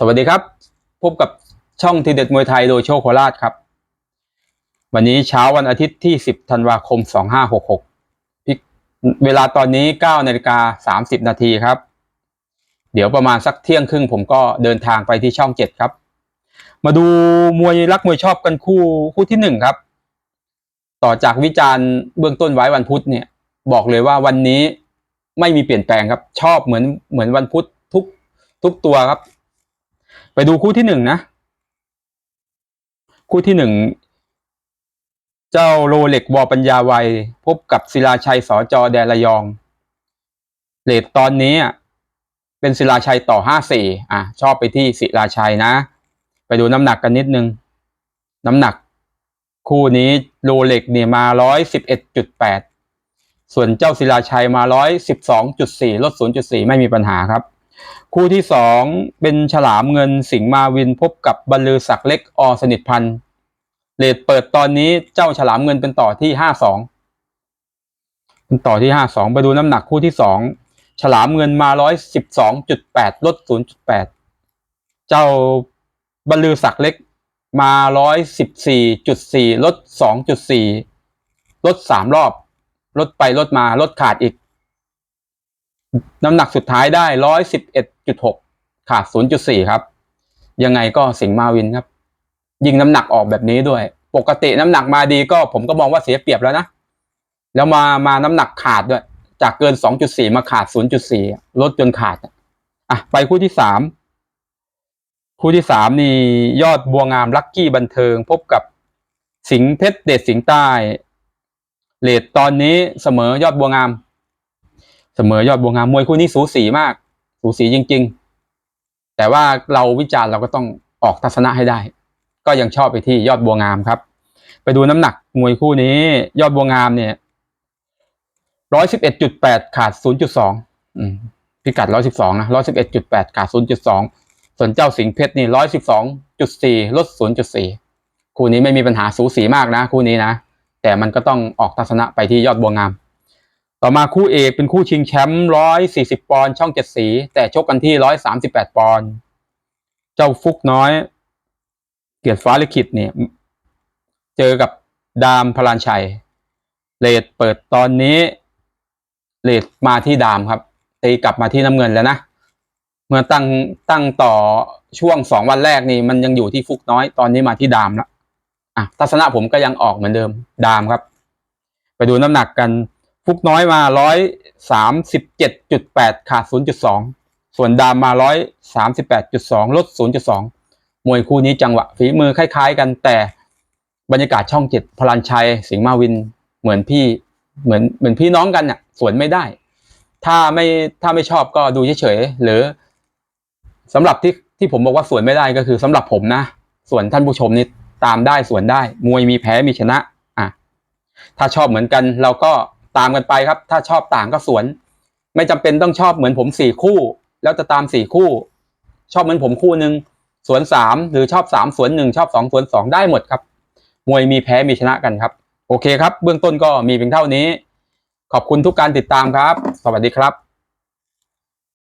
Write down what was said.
สวัสดีครับ พบกับช่องทีเด็ดมวยไทยโดยโชคโคราชครับ วันนี้เช้าวันอาทิตย์ที่ 10 ธันวาคม 2566พิกเวลาตอนนี้9นาฬิกา30 นาทีครับ เดี๋ยวประมาณสักเที่ยงครึ่งผมก็เดินทางไปที่ช่อง 7 ครับ มาดูมวยรักมวยชอบกันคู่คู่ที่หนึ่งครับ ต่อจากวิจารณ์เบื้องต้นไว้วันพุธเนี่ย บอกเลยว่าวันนี้ไม่มีเปลี่ยนแปลงครับ ชอบเหมือนเหมือนวันพุธทุกทุกตัวครับ ไปดูคู่ที่หนึ่งนะ คู่ที่หนึ่ง เจ้าโรเล็กวอปัญญาไวยพบกับศิลาชัยสอจอแดนระยองเลทตอนนี้เป็นศิลาชัยต่อห้าสี่อะ ชอบไปที่ศิลาชัยนะ ไปดูน้ำหนักกันนิดนึง น้ำหนัก คู่นี้โรเล็กเนี่ยมาร้อยสิบเอ็ดจุดแปดส่วนเจ้าศิลาชัยมาร้อยสิบสองจุดสี่ลดศูนย์จุดสี่ไม่มีปัญหาครับ คู่ที่สองเป็นฉลามเงินสิงห์มาวินพบกับบรรลือศักดิ์เล็กอสนิทพันธ์เลทเปิดตอนนี้เจ้าฉลามเงินเป็นต่อที่ห้าสองเป็นต่อที่ห้าสองไปดูน้ำหนักคู่ที่สองฉลามเงินมาร้อยสิบสองจุดแปดลดศูนย์จุดแปดเจ้าบรรลือศักดิ์เล็กมาร้อยสิบสี่จุดสี่ลดสองจุดสี่ลดสามรอบ ลดไปลดมาลดขาดอีก น้ำหนักสุดท้ายได้ร้อยสิบเอ็ดจุดหกขาดศูนย์จุดสี่ครับ ยังไงก็สิงมาวินครับ ยิงน้ำหนักออกแบบนี้ด้วย ปกติน้ำหนักมาดีก็ผมก็มองว่าเสียเปรียบแล้วนะ แล้วมามาน้ำหนักขาดด้วย จากเกินสองจุดสี่มาขาดศูนย์จุดสี่ลดจนขาดอะไปคู่ที่สามคู่ที่สามนี่ยอดบัวงามลักกี้บันเทิง พบกับสิงเพชรเดชสิงใต้เลทตอนนี้เสมอยอดบัวงาม เสมอยอดบัวงามมวยคู่นี้สูสีมาก สูสีจริง ๆ แต่ว่าเราวิจารณ์เราก็ต้องออกทัศนะให้ได้ ก็ยังชอบไปที่ยอดบัวงามครับ ไปดูน้ำหนักมวยคู่นี้ ยอดบัวงามเนี่ยร้อยสิบเอ็ดจุดแปดขาดศูนย์จุดสองพิกัดร้อยสิบสองนะร้อยสิบเอ็ดจุดแปดขาดศูนย์จุดสองส่วนเจ้าสิงเพชรนี่ร้อยสิบสองจุดสี่ลดศูนย์จุดสี่คู่นี้ไม่มีปัญหาสูสีมากนะ คู่นี้นะ แต่มันก็ต้องออกทัศนะไปที่ยอดบัวงาม ต่อมาคู่เอกเป็นคู่ชิงแชมป์ร้อยสี่สิบปอนด์ช่องเจ็ดสี แต่ชกกันที่ร้อยสามสิบแปดปอนด์เจ้าฟุกน้อย เกียรติฟ้าลิขิตเนี่ย เจอกับดามพลานชัยเลดเปิดตอนนี้เลดมาที่ดามครับตีกลับมาที่น้ำเงินแล้วนะเมื่อตั้งตั้งต่อช่วงสองวันแรกนี่ มันยังอยู่ที่ฟุกน้อยตอนนี้มาที่ดามแล้วอะทัศนะผมก็ยังออกเหมือนเดิมดามครับ ไปดูน้ำหนักกัน ฟุกน้อยมาร้อยสามสิบเจ็ดจุดแปดขาดศูนย์จุดสองส่วนดามมาร้อยสามสิบแปดจุดสองลดศูนย์จุดสองมวยคู่นี้จังหวะฝีมือคล้าย ๆ กันแต่บรรยากาศช่องเจ็ดพลันชัย สิงห์มาวินเหมือนพี่เหมือนเหมือนพี่น้องกันน่ะสวนไม่ได้ ถ้าไม่ถ้าไม่ชอบก็ดูเฉยๆหรือสำหรับที่ที่ผมบอกว่าสวนไม่ได้ก็คือสำหรับผมนะส่วนท่านผู้ชมนี่ตามได้สวนได้ มวยมีแพ้มีชนะ อะ ถ้าชอบเหมือนกันเราก็ ตามกันไปครับ ถ้าชอบต่างก็สวน ไม่จำเป็นต้องชอบเหมือนผมสี่คู่ แล้วจะตามสี่คู่ ชอบเหมือนผมคู่หนึ่งสวนสามหรือชอบสามสวนหนึ่งชอบสองสวนสองได้หมดครับ มวยมีแพ้มีชนะกันครับ โอเคครับ เบื้องต้นก็มีเพียงเท่านี้ ขอบคุณทุกการติดตามครับ สวัสดีครับ